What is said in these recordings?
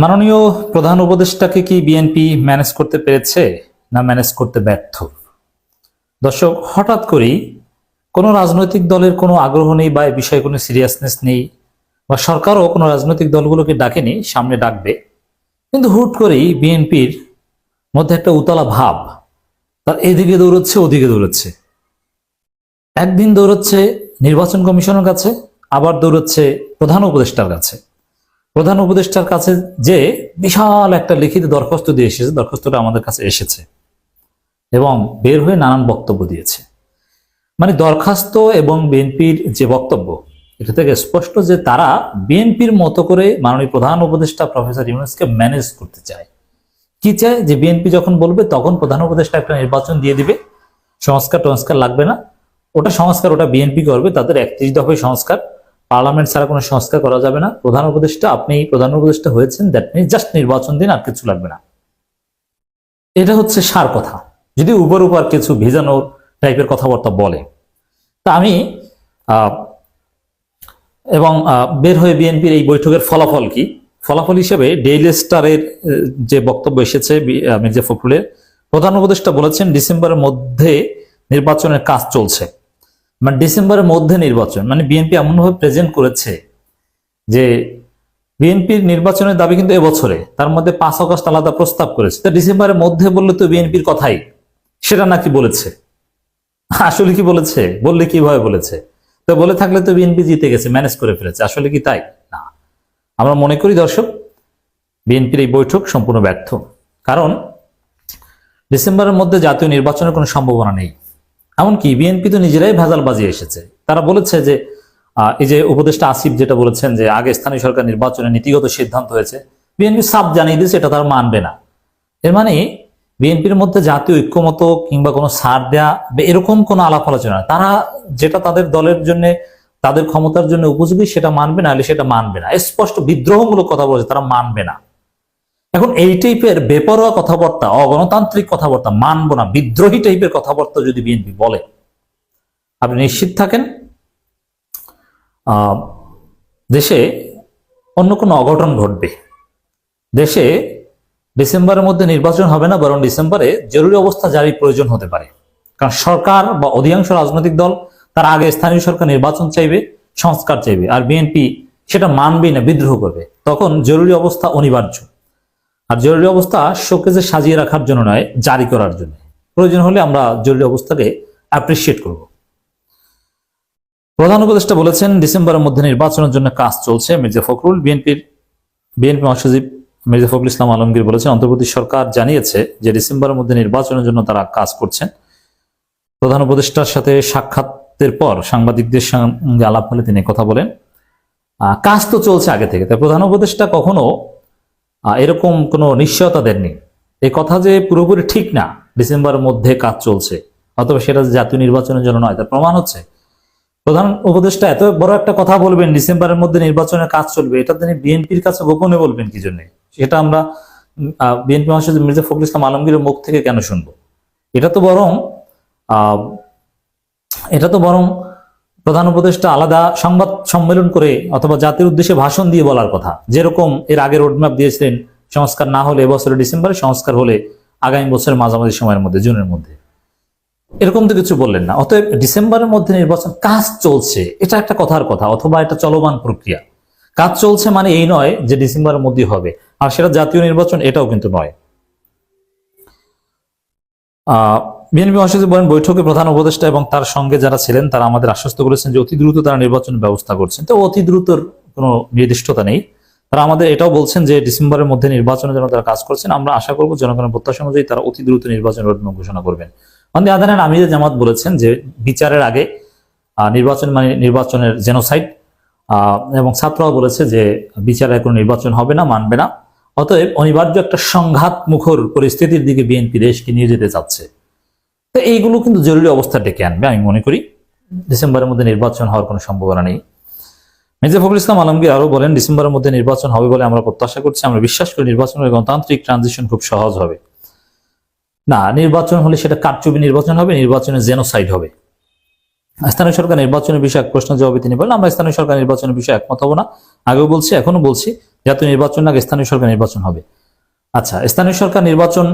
মাননীয় প্রধান উপদেষ্টাকে কি বিএনপি ম্যানেজ করতে পেরেছে না ম্যানেজ করতে ব্যর্থ? দর্শক, হঠাৎ করেই কোনো রাজনৈতিক দলের কোনো আগ্রহ নেই বা এ বিষয়ে কোনো সিরিয়াসনেস নেই বা সরকারও কোনো রাজনৈতিক দলগুলোকে ডাকেনি, সামনে ডাকবে। কিন্তু হুট করেই বিএনপির মধ্যে একটা উতলা ভাব, তার এদিকে দৌড়চ্ছে, ওদিকে দৌড়চ্ছে। একদিন দৌড়চ্ছে নির্বাচন কমিশনের কাছে, আবার দৌড়চ্ছে প্রধান উপদেষ্টার কাছে। প্রধান উপদেষ্টার কাছে যে বিশাল একটা লিখিত দরখাস্ত দিয়ে এসেছে, দরখাস্তটা আমাদের কাছে এসেছে এবং বের হয়ে নানান বক্তব্য দিয়েছে। মানে দরখাস্ত এবং বিএনপির যে বক্তব্য, এটা থেকে স্পষ্ট যে তারা বিএনপির মতো করে মাননীয় প্রধান উপদেষ্টা প্রফেসর ইউনুসকে ম্যানেজ করতে চায়। কি চায়? যে বিএনপি যখন বলবে, তখন প্রধান উপদেষ্টা একটা নির্বাচন দিয়ে দিবে। সংস্কার টংস্কার লাগবে না। ওটা সংস্কার, ওটা বিএনপি করবে, তাদের একত্রিশ দফায় সংস্কার। পার্লামেন্ট ছাড়া কোনো সংস্কার করা যাবে না। প্রধান উপদেষ্টা, আপনি প্রধান উপদেষ্টা হয়েছেন দ্যাট মিনস জাস্ট নির্বাচন দিন আর কিছু লাগবে না। এটা হচ্ছে সার কথা। যদি উপর উপর কিছু ভিজানোর টাইপের কথাবার্তা বলে, তা আমি এবং বের হয়ে বিএনপির এই বৈঠকের ফলাফল কি? ফলাফল হিসেবে ডেইলি স্টারের যে বক্তব্য এসেছে মির্জা ফখরুলের, প্রধান উপদেষ্টা বলেছেন ডিসেম্বরের মধ্যে নির্বাচনের কাজ চলছে। মানে ডিসেম্বরের মধ্যে নির্বাচন মানে বিএনপি এমনভাবে প্রেজেন্ট করেছে যে বিএনপির নির্বাচনের দাবি কিন্তু এবছরে, তার মধ্যে পাঁচ অগস্ট আলাদা প্রস্তাব করেছে। তা ডিসেম্বরের মধ্যে বললে তো বিএনপির কথাই, সেটা নাকি বলেছে? আসলে কি বলেছে? বললে কীভাবে বলেছে? তো বলে থাকলে তো বিএনপি জিতে গেছে ম্যানেজ করে ফেলেছে, আসলে কি তাই? না। আমরা মনে করি দর্শক বিএনপির এই বৈঠক সম্পূর্ণ ব্যর্থ। কারণ ডিসেম্বরের মধ্যে জাতীয় নির্বাচনের কোনো সম্ভাবনা নেই। এমনকি বিএনপি তো নিজেরাই ভেজাল বাজিয়ে এসেছে। তারা বলেছে যে এই যে উপদেষ্টা আসিফ যেটা বলেছেন যে, আগে স্থানীয় সরকার নির্বাচনে নীতিগত সিদ্ধান্ত হয়েছে, বিএনপি সাপ জানিয়ে দিয়েছে, এটা তারা মানবে না। এর মানে বিএনপির মধ্যে জাতীয় ঐক্যমত কিংবা কোনো সার দেয়া এরকম কোনো আলাপ আলোচনা। তারা যেটা তাদের দলের জন্য, তাদের ক্ষমতার জন্য উপযোগী, সেটা মানবে না হলে সেটা মানবে না। স্পষ্ট বিদ্রোহমূলক কথা বলেছে, তারা মানবে না। এখন এই টাইপের বেপরোয়া কথাবার্তা, অগণতান্ত্রিক কথাবার্তা, মানব না, বিদ্রোহী টাইপের কথাবার্তা যদি বিএনপি বলে, আপনি নিশ্চিত থাকেন? দেশে অন্য কোনো অঘটন ঘটবে। দেশে ডিসেম্বরের মধ্যে নির্বাচন হবে না, বরং ডিসেম্বরে জরুরি অবস্থা জারির প্রয়োজন হতে পারে। কারণ সরকার বা অধিকাংশ রাজনৈতিক দল, তার আগে স্থানীয় সরকার নির্বাচন চাইবে, সংস্কার চাইবে, আর বিএনপি সেটা মানবেই না, বিদ্রোহ করবে। তখন জরুরি অবস্থা অনিবার্য। আর জরুরি অবস্থা শোকেজে সাজিয়ে রাখার জন্য নয়, জারি করার জন্য। প্রয়োজন হলে আমরা জরুরি অবস্থাকে অ্যাপ্রিসিয়েট করব। প্রধান উপদেষ্টা বলেছেন, ডিসেম্বরের মধ্যে নির্বাচনের জন্য কাজ চলছে। মির্জা ফখরুল, বিএনপির বিএনপি মহাসচিব মির্জা ফখরুল ইসলাম আলমগীর বলেছেন, অন্তর্বর্তী সরকার জানিয়েছে যে ডিসেম্বরের মধ্যে নির্বাচনের জন্য তারা কাজ করছেন। প্রধান উপদেষ্টার সাথে সাক্ষাতের পর সাংবাদিকদের সঙ্গে আলাপ হলে তিনি কথা বলেন। কাজ তো চলছে আগে থেকে। তাই প্রধান উপদেষ্টা কখনো এরকম কোনো নিশ্চয়তা দেননি। এই কথা যে পুরোপুরি ঠিক না, ডিসেম্বরের মধ্যে কাজ চলছে, অথবা সেটা জাতীয় নির্বাচনের জন্য নয়, তার প্রমাণ হচ্ছে। প্রধান উপদেষ্টা, এত বড় একটা কথা বলবেন, ডিসেম্বরের মধ্যে নির্বাচনের কাজ চলবে, এটা তিনি বিএনপির কাছে গোপনে বলবেন কি জন্য? সেটা আমরা বিএনপি মহাসচিব মির্জা ফখরুল ইসলাম আলমগীরের মুখ থেকে কেন শুনব? এটা তো বরং এটা তো বরং প্রধান উপদেষ্টা আলাদা সংবাদ সম্মেলন করে অথবা জাতির উদ্দেশ্যে ভাষণ দিয়ে বলার কথা। যেরকম এর আগে রোডম্যাপ দিয়েছিলেন, সংস্কার না হলে এবছরের ডিসেম্বরে সংস্কার হলে আগামী বছরের মাঝামাঝি সময়ের মধ্যে, জুনের মধ্যে। এরকম তো কিছু বললেন না। অতএব ডিসেম্বরের মধ্যে নির্বাচন কাজ চলছে, এটা একটা কথার কথা, অথবা এটা চলমান প্রক্রিয়া। কাজ চলছে মানে এই নয় যে ডিসেম্বরের মধ্যেই হবে, আর সেটা জাতীয় নির্বাচন এটাও কিন্তু নয়। বিএনপি মহাসচিব বলেন, বৈঠকে প্রধান উপদেষ্টা এবং তার সঙ্গে যারা ছিলেন, তারা আমাদের আশ্বস্ত করেছেন যে অতি দ্রুত তারা নির্বাচন ব্যবস্থা করছেন। তো অতি দ্রুতর কোনো নির্দিষ্টতা নেই। তারা আমাদের এটাও বলছেন যে ডিসেম্বরের মধ্যে নির্বাচনের জন্য তারা কাজ করছেন। আমরা আশা করব জনগণের প্রত্যাশা অনুযায়ী তারা অতি দ্রুত নির্বাচন রোডম্যাপ ঘোষণা করবেন। অন্দি আদানের আমির জামাত বলেছেন যে বিচারের আগে নির্বাচন মানে নির্বাচনের জেনোসাইড এবং ছাত্ররাও বলেছে যে বিচারে কোনো নির্বাচন হবে না, মানবে না। অতএব অনিবার্য একটা সংঘাত মুখর পরিস্থিতির দিকে বিএনপি দেশকে নিয়ে যেতে চাচ্ছে। তো এইগুলো কিন্তু জরুরি অবস্থা ডেকে আনবে, আমি মনে করি। ডিসেম্বরের মধ্যে নির্বাচন হওয়ার কোনো সম্ভাবনা নেই। মির্জা ফখরুল ইসলাম আলমগীর আরও বলেন, ডিসেম্বরের মধ্যে নির্বাচন হবে বলে আমরা প্রত্যাশা করছি। আমরা বিশ্বাস করি নির্বাচনের গণতান্ত্রিক ট্রানজিশন খুব সহজ হবে। না, নির্বাচন হলে সেটা কারচুপি নির্বাচন হবে, নির্বাচনে জেনোসাইড হবে। স্থানীয় সরকার নির্বাচনের বিষয়ে এক প্রশ্ন জবাবে তিনি বলেন, আমরা স্থানীয় সরকার নির্বাচনের বিষয়ে একমত হব না। আগেও বলছি এখনও বলছি জাতীয় নির্বাচন না স্থানীয় সরকার নির্বাচন হবে। আচ্ছা স্থানীয় সরকার নির্বাচন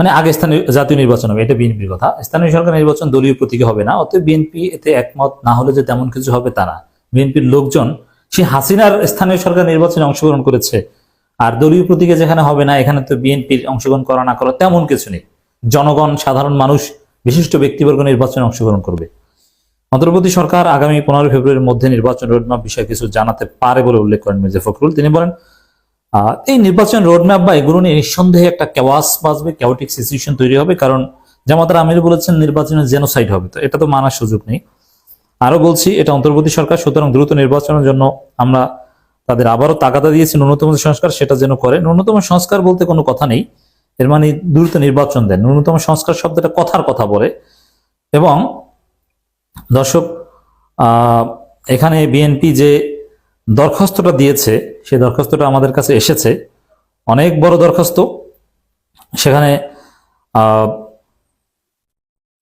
মানে আগে স্থানীয় জাতীয় নির্বাচন হবে, এটা বিএনপির কথা। স্থানীয় সরকার নির্বাচন দলীয় প্রতীকে হবে না, অতএব বিএনপি এতে একমত, না হলে যে তেমন কিছু হবে তা না। বিএনপির লোকজন, সে হাসিনার স্থানীয় সরকার নির্বাচনে অংশগ্রহণ করেছে, আর দলীয় প্রতীকে যেখানে হবে না, এখানে তো বিএনপির অংশগ্রহণ করা না করা তেমন কিছু নেই। জনগণ, সাধারণ মানুষ, বিশিষ্ট ব্যক্তিবর্গ নির্বাচনে অংশগ্রহণ করবে। অন্তর্বর্তী সরকার আগামী পনেরো ফেব্রুয়ারির মধ্যে নির্বাচন রোডম্যাপ বিষয়ে কিছু জানাতে পারে বলে উল্লেখ করেন মির্জা ফখরুল। তিনি বলেন এই নির্বাচন রোডম্যাপ বা এগুলো নিয়ে নিঃসন্দেহে একটা কেওয়াস বাজবে কেওটিক সিচুয়েশন তৈরি হবে, কারণ জামাতার আমির বলেছেন নির্বাচনে জেনোসাইড হবে, তো এটা তো মানার সুযোগ নেই। আরও বলছি, এটা অন্তর্বর্তী সরকার, সুতরাং দ্রুত নির্বাচনের জন্য আমরা তাদের আবারও তাগাদা দিয়েছি, ন্যূনতম সংস্কার সেটা যেন করে। ন্যূনতম সংস্কার বলতে কোনো কথা নেই, এর মানে দ্রুত নির্বাচন দেন। ন্যূনতম সংস্কার শব্দটা কথার কথা বলে। এবং দর্শক এখানে বিএনপি যে দরখাস্তটা দিয়েছে, সেই দরখাস্তটা আমাদের কাছে এসেছে। অনেক বড় দরখাস্ত। সেখানে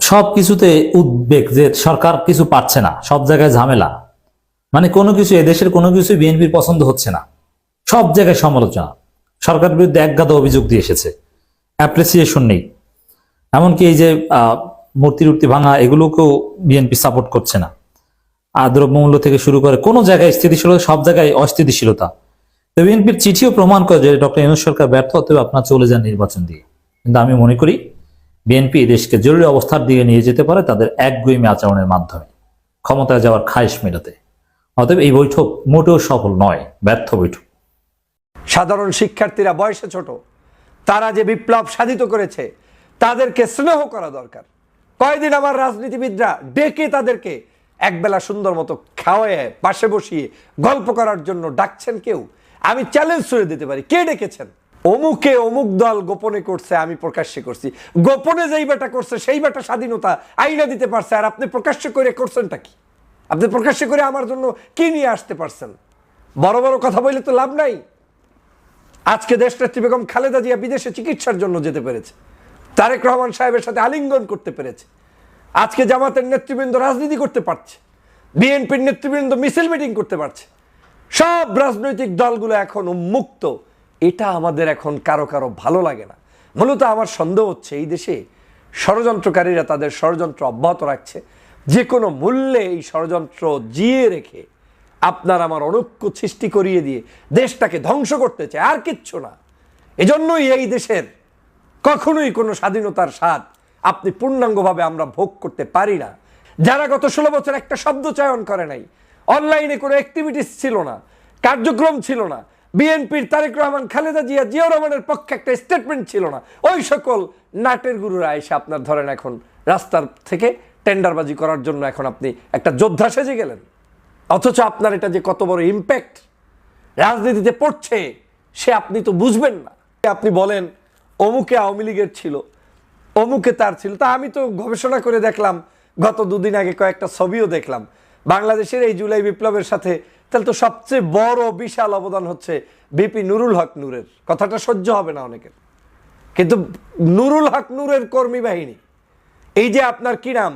সব কিছুতে উদ্বেগ যে সরকার কিছু পাচ্ছে না, সব জায়গায় ঝামেলা। মানে কোনো কিছু, এদেশের কোনো কিছু বিএনপির পছন্দ হচ্ছে না। সব জায়গায় সমালোচনা। সরকার বিরুদ্ধে একগাদা অভিযোগ দিয়ে এসেছে। অ্যাপ্রিসিয়েশন নেই। এমনকি এই যে মূর্তি টুর্তি ভাঙা, এগুলোকেও বিএনপি সাপোর্ট করছে না। দ্রব্যমূল্য থেকে শুরু করে কোনো জায়গায় স্থিতিশীলতা, সব জায়গায় অস্থিতিশীলতা। তো বিএনপির চিঠিও প্রমাণ করে যে ডক্টর ইউনুস সরকার ব্যর্থ, অতএব আপনার চলে যান নির্বাচন দিয়ে। কিন্তু আমি মনে করি, বিএনপি দেশকে জরুরি অবস্থার দিকে নিয়ে যেতে পারে তাদের একগুইমি আচরণের মাধ্যমে, ক্ষমতায় যাওয়ার খায়েশ মেটাতে অতএব এই বৈঠক মোটেও সফল নয়, ব্যর্থ বৈঠক। সাধারণ শিক্ষার্থীরা বয়সে ছোট, তারা যে বিপ্লব সাধিত করেছে, তাদেরকে স্নেহ করা দরকার। কয়দিন আমার রাজনীতিবিদরা ডেকে তাদেরকে একবেলা সুন্দর মতো খাওয়ায় পাশে বসিয়ে গল্প করার জন্য ডাকছেন কেউ? আমি চ্যালেঞ্জ ছুড়ে দিতে পারি। কে ডেকেছেন? অমুকে অমুক দল গোপনে করছে, আমি প্রকাশ্যে করছি। গোপনে যেই বেটা করছে, সেই বেটা স্বাধীনতা আইনা দিতে পারছে, আর আপনি প্রকাশ্যে করে করছেনটা কি? আপনি প্রকাশ্যে করে আমার জন্য কি নিয়ে আসতে পারছেন? বড় বড় কথা বললে তো লাভ নাই। আজকে দেশনেত্রী বেগম খালেদা জিয়া বিদেশে চিকিৎসার জন্য যেতে পেরেছে। তারেক রহমান সাহেবের সাথে আলিঙ্গন করতে পেরেছে। আজকে জামাতের নেতৃবৃন্দ রাজনীতি করতে পারছে, বিএনপির নেতৃবৃন্দ মিছিল মিটিং করতে পারছে, সব রাজনৈতিক দলগুলো এখন উন্মুক্ত। এটা আমাদের এখন কারও কারও ভালো লাগে না। মূলত আমার সন্দেহ হচ্ছে, এই দেশে ষড়যন্ত্রকারীরা তাদের ষড়যন্ত্র অব্যাহত রাখছে। যে কোনো মূল্যে এই ষড়যন্ত্র জিয়ে রেখে আপনার আমার অনৈক্য সৃষ্টি করিয়ে দিয়ে দেশটাকে ধ্বংস করতে চায়, আর কিচ্ছু না। এজন্যই এই দেশের কখনোই কোনো স্বাধীনতার স্বাদ আপনি পূর্ণাঙ্গভাবে আমরা ভোগ করতে পারি না। যারা গত ষোলো বছর একটা শব্দ চয়ন করে নাই, অনলাইনে কোনো অ্যাক্টিভিটিস ছিল না, কার্যক্রম ছিল না, বিএনপির তারেক রহমান, খালেদা জিয়া, জিয়াউর রহমানের পক্ষে একটা স্টেটমেন্ট ছিল না, ওই সকল নাটের গুরুরা এসে আপনার ধরেন এখন রাস্তার থেকে টেন্ডারবাজি করার জন্য এখন আপনি একটা যোদ্ধা সেজে গেলেন। অথচ আপনার এটা যে কত বড় ইম্প্যাক্ট রাজনীতিতে পড়ছে, সে আপনি তো বুঝবেন না। আপনি বলেন, অমুকে আওয়ামী লীগের ছিল অমুকে তার ছিল। তা আমি তো গবেষণা করে দেখলাম, গত দুদিন আগে কয়েকটা ছবিও দেখলাম। বাংলাদেশের এই জুলাই বিপ্লবের সাথে তাহলে তো সবচেয়ে বড়, বিশাল অবদান হচ্ছে বিপি নুরুল হক নূরের। কথাটা সহ্য হবে না অনেকের। কিন্তু নুরুল হক নূরের কর্মী বাহিনী, এই যে আপনার কি নাম?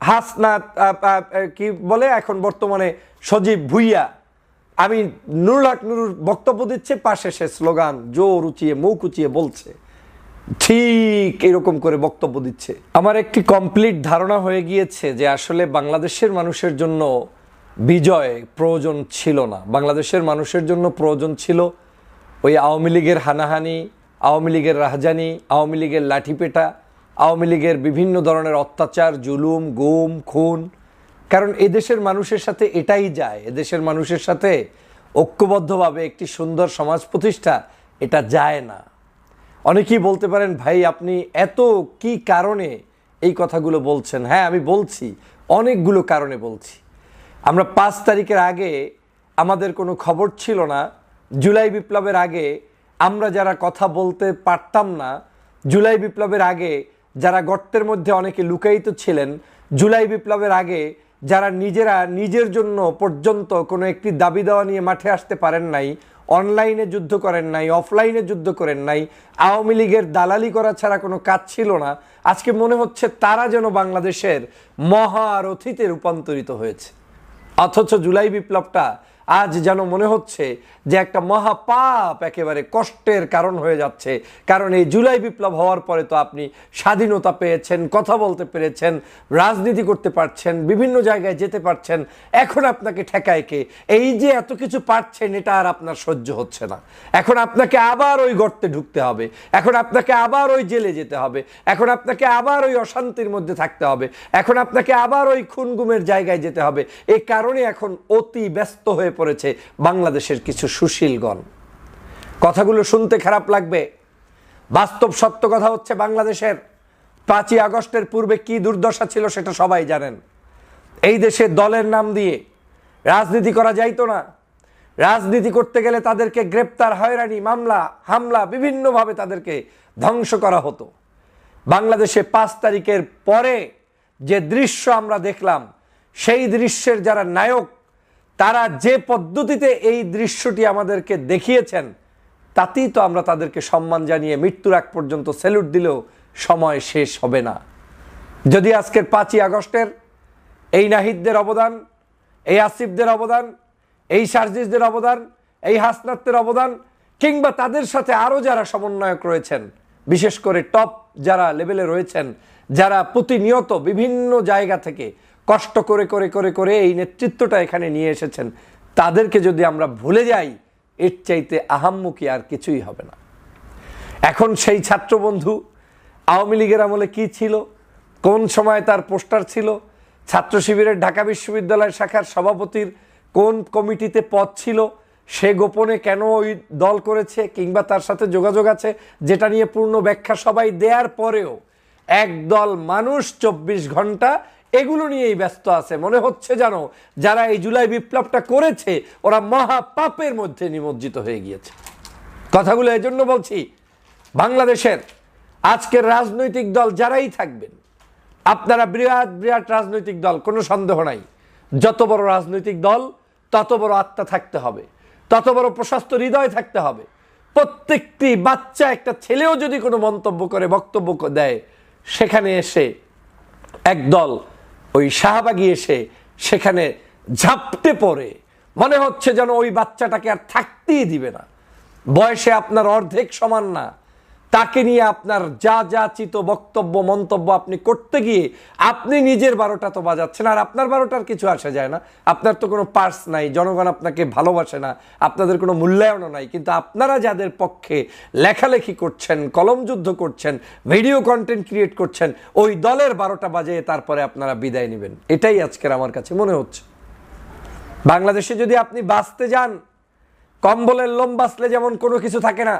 হাসনাত কি বলে এখন বর্তমানে সজীব ভুইয়া। আমি নুরুল হক নুরুর বক্তব্য দিচ্ছে, পাশে সে স্লোগান, জোর উঁচিয়ে, মুখ উঁচিয়ে বলছে। ঠিক এরকম করে বক্তব্য দিচ্ছে। আমার একটি কমপ্লিট ধারণা হয়ে গিয়েছে যে আসলে বাংলাদেশের মানুষের জন্য বিজয় প্রয়োজন ছিল না। বাংলাদেশের মানুষের জন্য প্রয়োজন ছিল ওই আওয়ামী লীগের হানাহানি, আওয়ামী লীগের রাহজানি, আওয়ামী লীগের লাঠিপেটা, আওয়ামী লীগের বিভিন্ন ধরনের অত্যাচার, জুলুম, গুম, খুন। কারণ এদেশের মানুষের সাথে এটাই যায়। এদেশের মানুষের সাথে ঐক্যবদ্ধভাবে একটি সুন্দর সমাজ প্রতিষ্ঠা, এটা যায় না। অনেকেই বলতে পারেন, ভাই, আপনি এত কি কারণে এই কথাগুলো বলছেন? হ্যাঁ আমি বলছি, অনেকগুলো কারণে বলছি। আমরা পাঁচ তারিখের আগে আমাদের কোনো খবর ছিল না। জুলাই বিপ্লবের আগে আমরা যারা কথা বলতে পারতাম না, জুলাই বিপ্লবের আগে যারা গর্তের মধ্যে অনেকে লুকায়িত ছিলেন, জুলাই বিপ্লবের আগে যারা নিজেরা নিজের জন্য পর্যন্ত কোনো একটি দাবি দেওয়া নিয়ে মাঠে আসতে পারেন নাই অনলাইনে যুদ্ধ করেন নাই, অফলাইনে যুদ্ধ করেন নাই, আওয়ামী লীগের দালালি করা ছাড়া কোনো কাজ ছিল না। আজকে মনে হচ্ছে তারা যেন বাংলাদেশের মহারথীতে রূপান্তরিত হয়েছে। অথচ জুলাই বিপ্লবটা আজ যেন মনে হচ্ছে যে একটা মহাপাপ একেবারে কষ্টের কারণ হয়ে যাচ্ছে। কারণ এই জুলাই বিপ্লব হওয়ার পরে তো আপনি স্বাধীনতা পেয়েছেন, কথা বলতে পেরেছেন, রাজনীতি করতে পারছেন, বিভিন্ন জায়গায় যেতে পারছেন। এখন আপনাকে ঠেকায় কে? এই যে এত কিছু পারছেন, এটা আর আপনার সহ্য হচ্ছে না। এখন আপনাকে আবার ওই গর্তে ঢুকতে হবে। এখন আপনাকে আবার ওই জেলে যেতে হবে। এখন আপনাকে আবার ওই অশান্তির মধ্যে থাকতে হবে। এখন আপনাকে আবার ওই খুনগুমের জায়গায় যেতে হবে। এই কারণে এখন অতি ব্যস্ত হয়ে পড়েছে বাংলাদেশের কিছু সুশীলগণ। কথাগুলো শুনতে খারাপ লাগবে। বাস্তব সত্য কথা হচ্ছে বাংলাদেশের পাঁচই আগস্টের পূর্বে কি দুর্দশা ছিল সেটা সবাই জানেন। এই দেশে দলের নাম দিয়ে রাজনীতি করা যাইতো না। রাজনীতি করতে গেলে তাদেরকে গ্রেপ্তার, হয়রানি, মামলা, হামলা বিভিন্নভাবে তাদেরকে ধ্বংস করা হতো। বাংলাদেশে পাঁচ তারিখের পরে যে দৃশ্য আমরা দেখলাম, সেই দৃশ্যের যারা নায়ক তারা যে পদ্ধতিতে এই দৃশ্যটি আমাদেরকে দেখিয়েছেন, তাতেই তো আমরা তাদেরকে সম্মান জানিয়ে মৃত্যুর আগ পর্যন্ত স্যালুট দিলেও সময় শেষ হবে না। যদি আজকের পাঁচই আগস্টের এই নাহিদদের অবদান, এই আসিফদের অবদান, এই সার্জিসদের অবদান, এই হাসনাত্তের অবদান, কিংবা তাদের সাথে আরও যারা সমন্বয়ক রয়েছেন, বিশেষ করে টপ যারা লেভেলে রয়েছেন, যারা প্রতিনিয়ত বিভিন্ন জায়গা থেকে কষ্ট করে করে করে করে এই নেতৃত্বটা এখানে নিয়ে এসেছেন। তাদেরকে যদি আমরা ভুলে যাই, এর চাইতে আহাম্মুখী আর কিছুই হবে না। এখন সেই ছাত্রবন্ধু আওয়ামী লীগের আমলে কি ছিল? কোন সময় তার পোস্টার ছিল? ছাত্র শিবিরের ঢাকা বিশ্ববিদ্যালয় শাখার সভাপতির কোন কমিটিতে পদ ছিল? সে গোপনে কেন ওই দল করেছে কিংবা তার সাথে যোগাযোগ আছে? যেটা নিয়ে পূর্ণ ব্যাখ্যা সবাই দেওয়ার পরেও একদল মানুষ চব্বিশ ঘণ্টা এগুলো নিয়েই ব্যস্ত আছে। মনে হচ্ছে জানো যারা এই জুলাই বিপ্লবটা করেছে, ওরা মহাপাপের মধ্যে নিমজ্জিত হয়ে গিয়েছে। কথাগুলো এজন্য বলছি, বাংলাদেশের আজকের রাজনৈতিক দল যারাই থাকবেন, আপনারা বিরাট বিরাট রাজনৈতিক দল, কোনো সন্দেহ নাই। যত বড় রাজনৈতিক দল, তত বড় আত্মা থাকতে হবে। তত বড় প্রশস্ত হৃদয় থাকতে হবে। প্রত্যেকটি বাচ্চা, একটা ছেলেও যদি কোনো মন্তব্য করে, বক্তব্য দেয়, সেখানে এসে একদল ওই শাহবাগি এসে সেখানে ঝাপটে পড়ে। মনে হচ্ছে যেন ওই বাচ্চাটাকে আর থাকতেই দিবে না। বয়সে আপনার অর্ধেক সমান না। তাকে নিয়ে আপনার যা যা চিত বক্তব্য, মন্তব্য আপনি করতে গিয়ে আপনি নিজের বারোটা তো বাজাচ্ছেন, আর আপনার বারোটার কিছু আসে যায় না। আপনার তো কোনো পার্স নাই, জনগণ আপনাকে ভালোবাসে না, আপনাদের কোনো মূল্যায়নও নাই, কিন্তু আপনারা যাদের পক্ষে লেখালেখি করছেন, কলম যুদ্ধ করছেন, ভিডিও কন্টেন্ট ক্রিয়েট করছেন, ওই দলের বারোটা বাজে তারপরে আপনারা বিদায় নেবেন। এটাই আজকের আমার কাছে মনে হচ্ছে। বাংলাদেশে যদি আপনি বাঁচতে যান, কম্বলের লোম বাঁচলে যেমন কোনো কিছু থাকে না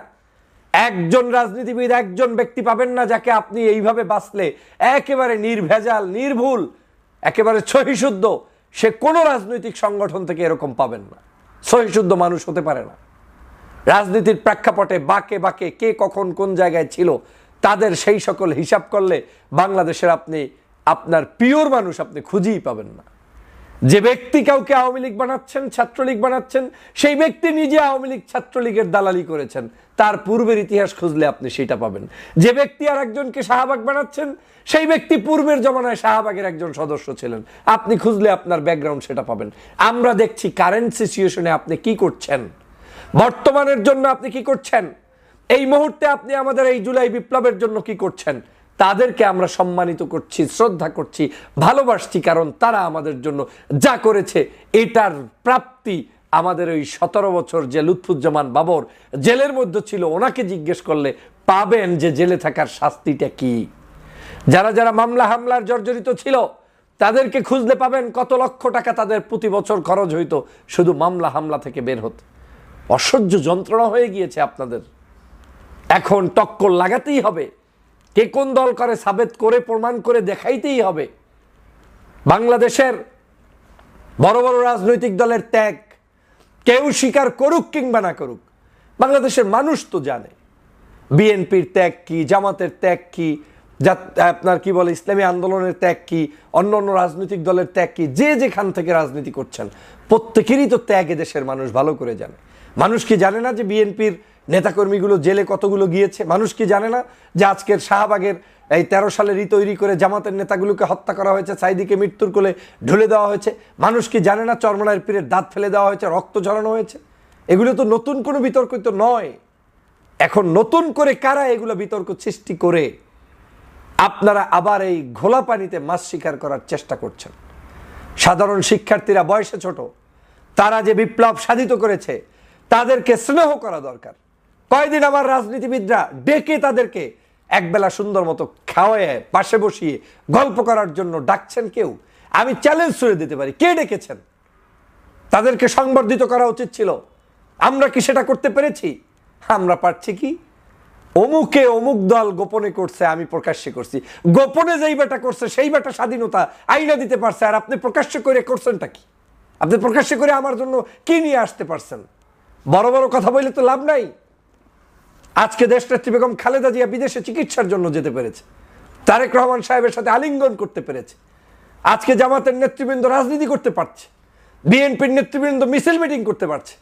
একজন রাজনীতিবিদ একজন ব্যক্তি পাবেন না যাকে আপনি এইভাবে বাঁচলে একেবারে নির্ভেজাল, নির্ভুল, একেবারে সহিশুদ্ধ, সে কোনো রাজনৈতিক সংগঠন থেকে এরকম পাবেন না। সহিশুদ্ধ মানুষ হতে পারে না। রাজনীতির প্রেক্ষাপটে বাকে বাকে কে কখন কোন জায়গায় ছিল, তাদের সেই সকল হিসাব করলে বাংলাদেশের আপনি, আপনার পিওর মানুষ আপনি খুঁজেই পাবেন না। যে ব্যক্তি কাউকে আওয়ামী লীগ বানাচ্ছেন, ছাত্রলীগ বানাচ্ছেন, সেই ব্যক্তি নিজে আওয়ামী লীগ ছাত্রলীগের দালালি করেছেন। তার পূর্বের ইতিহাস খুঁজলে আপনি সেটা পাবেন। যে ব্যক্তি আর একজনকে শাহবাগ বানাচ্ছেন, সেই ব্যক্তি পূর্বের জমানায় শাহবাগের একজন সদস্য ছিলেন। আপনি খুঁজলে আপনার ব্যাকগ্রাউন্ড সেটা পাবেন। আমরা দেখছি কারেন্ট সিচুয়েশনে আপনি কি করছেন? বর্তমানের জন্য আপনি কি করছেন? এই মুহূর্তে আপনি আমাদের এই জুলাই বিপ্লবের জন্য কি করছেন? তাদেরকে আমরা সম্মানিত করছি, শ্রদ্ধা করছি, ভালোবাসছি, কারণ তারা আমাদের জন্য যা করেছে, এটার প্রাপ্তি আমাদের ওই সতেরো বছর যে লুৎফুজ্জামান বাবর জেলের মধ্যে ছিল, ওনাকে জিজ্ঞেস করলে পাবেন যে জেলে থাকার শাস্তিটা কি। যারা যারা মামলা হামলার জর্জরিত ছিল, তাদেরকে খুঁজলে পাবেন কত লক্ষ টাকা তাদের প্রতি বছর খরচ হইতো, শুধু মামলা হামলা থেকে বের হতে। অসহ্য যন্ত্রণা হয়ে গিয়েছে আপনাদের। এখন টক্কর লাগাতেই হবে। কে কোন দল করে সাবেত করে, প্রমাণ করে দেখাইতেই হবে। বাংলাদেশের বড় বড় রাজনৈতিক দলের ত্যাগ, কেউ স্বীকার করুক কিংবা না করুক, বাংলাদেশের মানুষ তো জানে। বিএনপির ত্যাগ কি, জামাতের ত্যাগ কি যা- আপনার কি বলে, ইসলামী আন্দোলনের ত্যাগ কি, অন্য অন্য রাজনৈতিক দলের ত্যাগ কি, যে যেখান থেকে রাজনীতি করছেন, প্রত্যেকেরই তো ত্যাগ দেশের মানুষ ভালো করে জানে। মানুষ কি জানে না যে বিএনপির নেতাকর্মীগুলো জেলে কতগুলো গিয়েছে? মানুষ কি জানে না যে আজকের শাহবাগের এই তেরো সালের ই তৈরি করে জামাতের নেতাগুলোকে হত্যা করা হয়েছে, সাইদিকে মৃত্যুর কোলে ঢুলে দেওয়া হয়েছে? মানুষ কি জানে না চরমনায়ের পীরের দাঁত ফেলে দেওয়া হয়েছে, রক্ত ঝরানো হয়েছে? এগুলো তো নতুন কোনো বিতর্ক তো নয়। এখন নতুন করে কারা এগুলো বিতর্ক সৃষ্টি করে? আপনারা আবার এই ঘোলা পানিতে মাছ শিকার করার চেষ্টা করছেন। সাধারণ শিক্ষার্থীরা বয়সে ছোট, তারা যে বিপ্লব সাধিত করেছে, তাদেরকে স্নেহ করা দরকার। কয়দিন আমার রাজনীতিবিদরা ডেকে তাদেরকে একবেলা সুন্দর মতো খাওয়ায়, পাশে বসিয়ে গল্প করার জন্য ডাকছেন কেউ? আমি চ্যালেঞ্জ ছুড়ে দিতে পারি। কে ডেকেছেন? তাদেরকে সংবর্ধিত করা উচিত ছিল। আমরা কি সেটা করতে পেরেছি? আমরা পারছি কি? অমুকে অমুক দল গোপনে করছে, আমি প্রকাশ্যে করছি। গোপনে যেই বেটা করছে, সেই বেটা স্বাধীনতা আইনা দিতে পারছে। আর আপনি প্রকাশ্য করে করছেনটা কি? আপনি প্রকাশ্য করে আমার জন্য কি নিয়ে আসতে পারছেন? বড় বড় কথা বললে তো লাভ নাই। আজকে দেশনেত্রী বেগম খালেদা জিয়া বিদেশে চিকিৎসার জন্য যেতে পেরেছে। তারেক রহমান সাহেবের সাথে আলিঙ্গন করতে পেরেছে। আজকে জামাতের নেতৃবৃন্দ রাজনীতি করতে পারছে। বিএনপির নেতৃবৃন্দ মিছিল মিটিং করতে পারছে।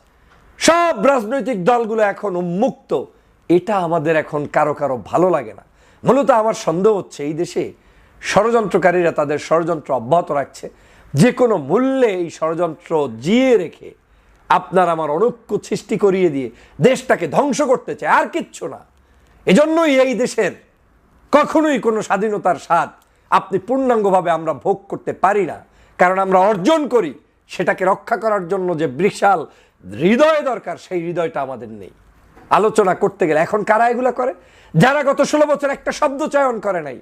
সব রাজনৈতিক দলগুলো এখন উন্মুক্ত। এটা আমাদের এখন কারও কারও ভালো লাগে না। মূলত আমার সন্দেহ হচ্ছে এই দেশে ষড়যন্ত্রকারীরা তাদের ষড়যন্ত্র অব্যাহত রাখছে। যে কোনো মূল্যে এই ষড়যন্ত্র জিয়ে রেখে আপনার আমার অনৈক্য সৃষ্টি করিয়ে দিয়ে দেশটাকে ধ্বংস করতে চায়। আর কিচ্ছু না। এজন্যই এই দেশের কখনোই কোনো স্বাধীনতার স্বাদ আপনি পূর্ণাঙ্গভাবে আমরা ভোগ করতে পারি না। কারণ আমরা অর্জন করি সেটাকে রক্ষা করার জন্য যে বিশাল হৃদয় দরকার, সেই হৃদয়টা আমাদের নেই। আলোচনা করতে গেলে এখন কারা এগুলো করে? যারা গত ষোলো বছর একটা শব্দ চয়ন করে নাই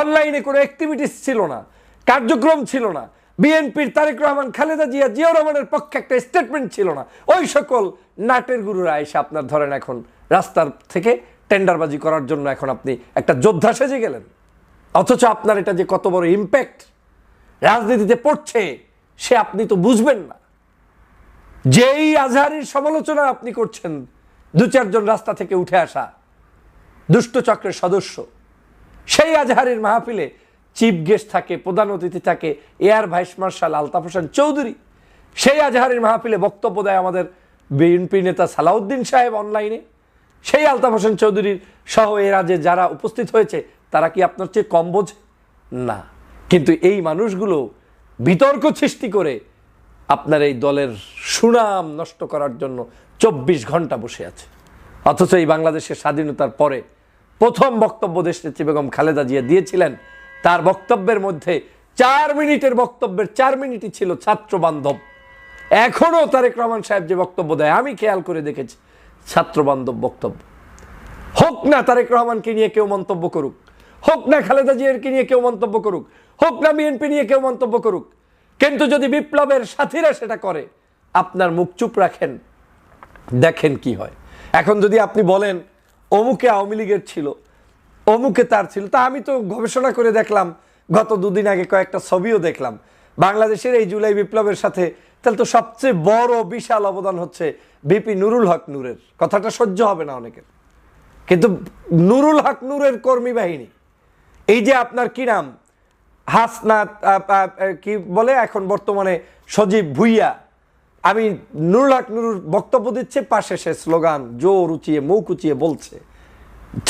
অনলাইনে কোনো অ্যাক্টিভিটিস ছিল না, কার্যক্রম ছিল না বিএনপির তারেক রহমান, খালেদা জিয়া জিয়া রহমানের পক্ষে একটা স্টেটমেন্ট ছিল না। ওই সকল নাটের গুরুরা এসে আপনার ধরেন এখন রাস্তার থেকে টেন্ডারবাজি করার জন্য এখন আপনি একটা যোদ্ধা সেজে গেলেন। অথচ আপনার এটা যে কত বড় ইম্প্যাক্ট রাজনীতিতে পড়ছে, সে আপনি তো বুঝবেন না। যেই আজহারির সমালোচনা আপনি করছেন, দু চারজন রাস্তা থেকে উঠে আসা দুষ্ট চক্রের সদস্য, সেই আজহারির মাহফিলে চিফ গেস্ট থাকে, প্রধান অতিথি থাকে, air vice marshal Altaf Hossain Chowdhury. সেই আজহারির মাহফিলে বক্তব্য দেয় আমাদের বিএনপি নেতা সালাউদ্দিন সাহেব অনলাইনে। সেই আলতাফ হোসেন চৌধুরীর সহ এরা যে যারা উপস্থিত হয়েছে, তারা কি আপনার চেয়ে কম বোঝে? না। কিন্তু এই মানুষগুলো বিতর্ক সৃষ্টি করে আপনার এই দলের সুনাম নষ্ট করার জন্য চব্বিশ ঘণ্টা বসে আছে। অথচ এই বাংলাদেশের স্বাধীনতার পরে প্রথম বক্তব্য দেশ দেশনেত্রী বেগম খালেদা জিয়া দিয়েছিলেন তার বক্তব্যের মধ্যে চার মিনিটের বক্তব্যের চার মিনিটই ছিল ছাত্র বান্ধব। এখনও তারেক রহমান সাহেব যে বক্তব্য দেয়, আমি খেয়াল করে দেখেছি, ছাত্র বান্ধব বক্তব্য। হোক না তারেক রহমানকে নিয়ে কেউ মন্তব্য করুক, হোক না খালেদা জিয়ারকে নিয়ে কেউ মন্তব্য করুক, হোক না বিএনপি নিয়ে কেউ মন্তব্য করুক, কিন্তু যদি বিপ্লবের সাথীরা সেটা করে, আপনার মুখ চুপ রাখেন, দেখেন কি হয়। এখন যদি আপনি বলেন, অমুকে আওয়ামী লীগের ছিল অমুকে তার ছিল। তা আমি তো গবেষণা করে দেখলাম, গত দুদিন আগে কয়েকটা ছবিও দেখলাম। বাংলাদেশের এই জুলাই বিপ্লবের সাথে তাহলে তো সবচেয়ে বড়, বিশাল অবদান হচ্ছে বিপি নুরুল হক নূরের। কথাটা সহ্য হবে না অনেকের। কিন্তু নুরুল হক নূরের কর্মী বাহিনী, এই যে আপনার কি নাম? হাসনাত কি বলে এখন বর্তমানে সজীব ভুইয়া। আমি নুরুল হক নুরুর বক্তব্য দিচ্ছে, পাশে সে স্লোগান, জোর উঁচিয়ে, মুখ উঁচিয়ে বলছে।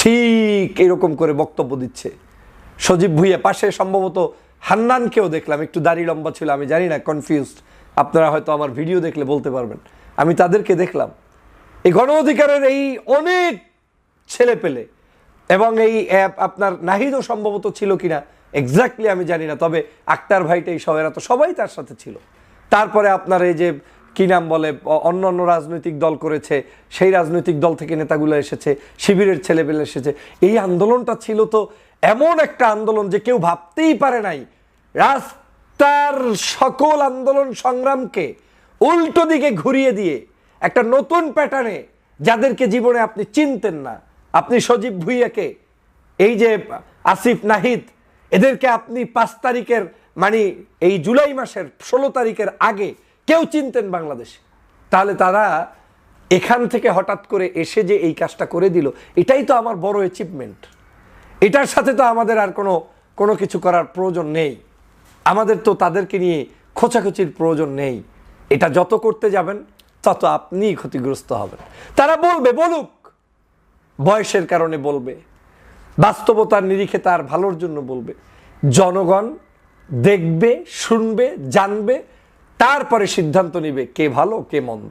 ঠিক এরকম করে বক্তব্য দিচ্ছে। সজীব ভুইয়া, পাশে সম্ভবত হান্নানকেও দেখলাম, একটু দাড়ি লম্বা ছিল, আমি জানি না কনফিউজড আপনারা হয়তো আমার ভিডিও দেখলে বলতে পারবেন। আমি তাদেরকে দেখলাম। এই গণ অধিকারের এই অনেক ছেলে পেলে এবং এই অ্যাপ আপনার নাহিদও সম্ভবত ছিল কিনা এক্স্যাক্টলি আমি জানি না, তবে আক্তার ভাইটা এই সবেরা তো সবাই তার সাথে ছিল। তারপরে আপনার এই যে কি নাম বলে অন্য অন্য রাজনৈতিক দল করেছে, সেই রাজনৈতিক দল থেকে নেতাগুলো এসেছে, শিবিরের ছেলেপেলে এসেছে। এই আন্দোলনটা ছিল তো এমন একটা আন্দোলন যে কেউ ভাবতেই পারে নাই। রাস্তার সকল আন্দোলন সংগ্রামকে উল্টো দিকে ঘুরিয়ে দিয়ে একটা নতুন প্যাটার্নে যাদেরকে জীবনে আপনি চিনতেন না, আপনি সজীব ভুইয়াকে, এই যে আসিফ নাহিদ, এদেরকে আপনি পাঁচ তারিখের মানে এই জুলাই মাসের ষোলো তারিখের আগে কেউ চিনতেন বাংলাদেশে। তাহলে তারা এখান থেকে হঠাৎ করে এসে যে এই কাজটা করে দিল, এটাই তো আমার বড় অ্যাচিভমেন্ট এটার সাথে তো আমাদের আর কোনো কোনো কিছু করার প্রয়োজন নেই। আমাদের তো তাদেরকে নিয়ে খোঁচাখুচির প্রয়োজন নেই। এটা যত করতে যাবেন, তত আপনিই ক্ষতিগ্রস্ত হবেন। তারা বলবে, বলুক। বয়সের কারণে বলবে। বাস্তবতার নিরিখে তার ভালোর জন্য বলবে। জনগণ দেখবে, শুনবে, জানবে তারপরে সিদ্ধান্ত নিবে কে ভালো, কে মন্দ।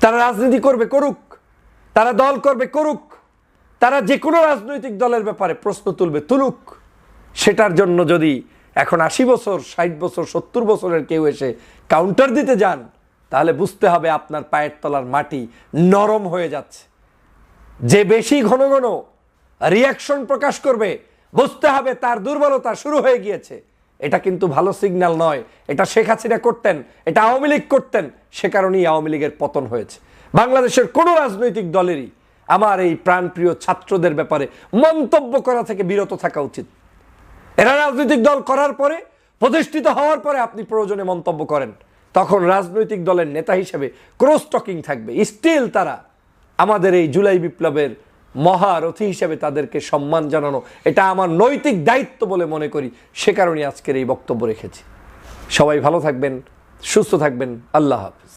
তারা রাজনীতি করবে করুক, তারা দল করবে করুক, তারা যে কোনো রাজনৈতিক দলের ব্যাপারে প্রশ্ন তুলবে তুলুক। সেটার জন্য যদি এখন আশি বছর, ষাট বছর, সত্তর বছরের কেউ এসে কাউন্টার দিতে যান, তাহলে বুঝতে হবে আপনার পায়ের তলার মাটি নরম হয়ে যাচ্ছে। যে বেশি ঘন ঘন রিয়াকশন প্রকাশ করবে, বুঝতে হবে তার দুর্বলতা শুরু হয়ে গিয়েছে। এটা কিন্তু ভালো সিগন্যাল নয়। এটা শেখ হাসিনা করতেন, এটা আওয়ামী লীগ করতেন, সে কারণেই আওয়ামী লীগের পতন হয়েছে। বাংলাদেশের কোনো রাজনৈতিক দলেরই আমার এই প্রাণপ্রিয় ছাত্রদের ব্যাপারে মন্তব্য করা থেকে বিরত থাকা উচিত। এরা রাজনৈতিক দল করার পরে, প্রতিষ্ঠিত হওয়ার পরে আপনি প্রয়োজনে মন্তব্য করেন। তখন রাজনৈতিক দলের নেতা হিসেবে ক্রস টকিং থাকবে। স্টিল তারা আমাদের এই জুলাই বিপ্লবের মহারথী হিসেবে তাদেরকে সম্মান জানানো। এটা আমার নৈতিক দায়িত্ব বলে মনে করি। সে কারণে আজকের এই বক্তব্য রেখেছি। সবাই ভালো থাকবেন, সুস্থ থাকবেন। আল্লাহ হাফিজ।